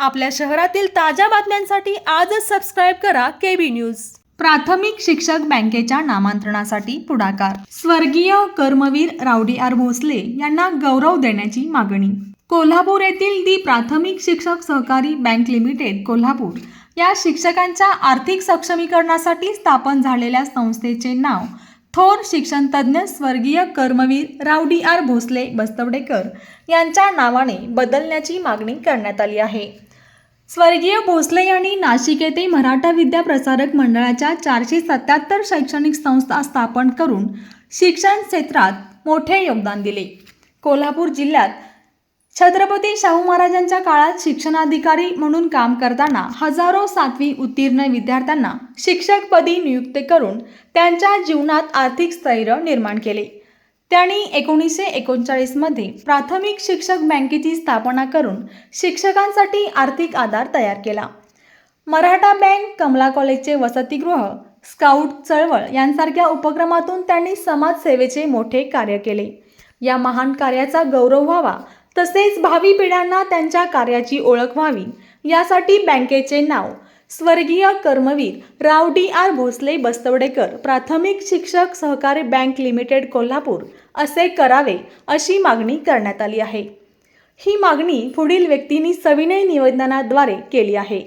आपल्या शहरातील ताज्या बातम्यांसाठी आजच सबस्क्राईब करा केबी न्यूज प्राथमिक शिक्षक बँकेच्या नामांतरणासाठी पुढाकार. स्वर्गीय कर्मवीर रावडी आर भोसले यांना गौरव देण्याची मागणी. कोल्हापूर येथील दी प्राथमिक शिक्षक सहकारी बँक लिमिटेड कोल्हापूर. या शिक्षकांच्या आर्थिक सक्षमीकरणासाठी स्थापन झालेल्या संस्थेचे नाव थोर शिक्षणतज्ज्ञ स्वर्गीय कर्मवीर रावडी आर भोसले बस्तवडेकर यांच्या नावाने बदलण्याची मागणी करण्यात आली आहे. स्वर्गीय भोसले यांनी नाशिक येथे मराठा विद्या प्रसारक मंडळाच्या चारशे सत्याहत्तर शैक्षणिक संस्था स्थापन करून शिक्षण क्षेत्रात मोठे योगदान दिले. कोल्हापूर जिल्ह्यात छत्रपती शाहू महाराजांच्या काळात शिक्षणाधिकारी म्हणून काम करताना हजारो सातवी उत्तीर्ण विद्यार्थ्यांना शिक्षकपदी नियुक्त करून त्यांच्या जीवनात आर्थिक स्थैर्य निर्माण केले. त्यांनी एकोणीसशे एकोणचाळीसमध्ये प्राथमिक शिक्षक बँकेची स्थापना करून शिक्षकांसाठी आर्थिक आधार तयार केला. मराठा बँक कमला कॉलेजचे वसतिगृह स्काउट चळवळ यांसारख्या उपक्रमातून त्यांनी समाजसेवेचे मोठे कार्य केले. या महान कार्याचा गौरव व्हावा तसेच भावी पिढ्यांना त्यांच्या कार्याची ओळख व्हावी यासाठी बँकेचे नाव स्वर्गीय कर्मवीर राव डी आर भोसले बस्तवडेकर प्राथमिक शिक्षक सहकारी बँक लिमिटेड कोल्हापूर असे करावे अशी मागणी करण्यात आली आहे. ही मागणी पुढील व्यक्तींनी सविनय निवेदनाद्वारे केली आहे.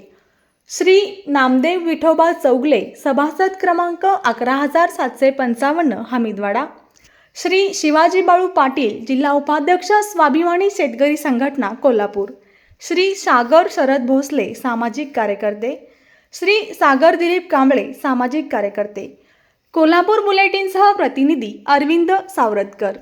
श्री नामदेव विठोबा चौगले सभासद क्रमांक अकरा हजार सातशे पंचावन्न हमीदवाडा. श्री शिवाजी बाळू पाटील जिल्हा उपाध्यक्ष स्वाभिमानी शेतकरी संघटना कोल्हापूर. श्री सागर शरद भोसले सामाजिक कार्यकर्ते. श्री सागर दिलीप कांबळे सामाजिक कार्यकर्ते. कोल्हापूर बुलेटिनसह प्रतिनिधी अरविंद सावरतकर.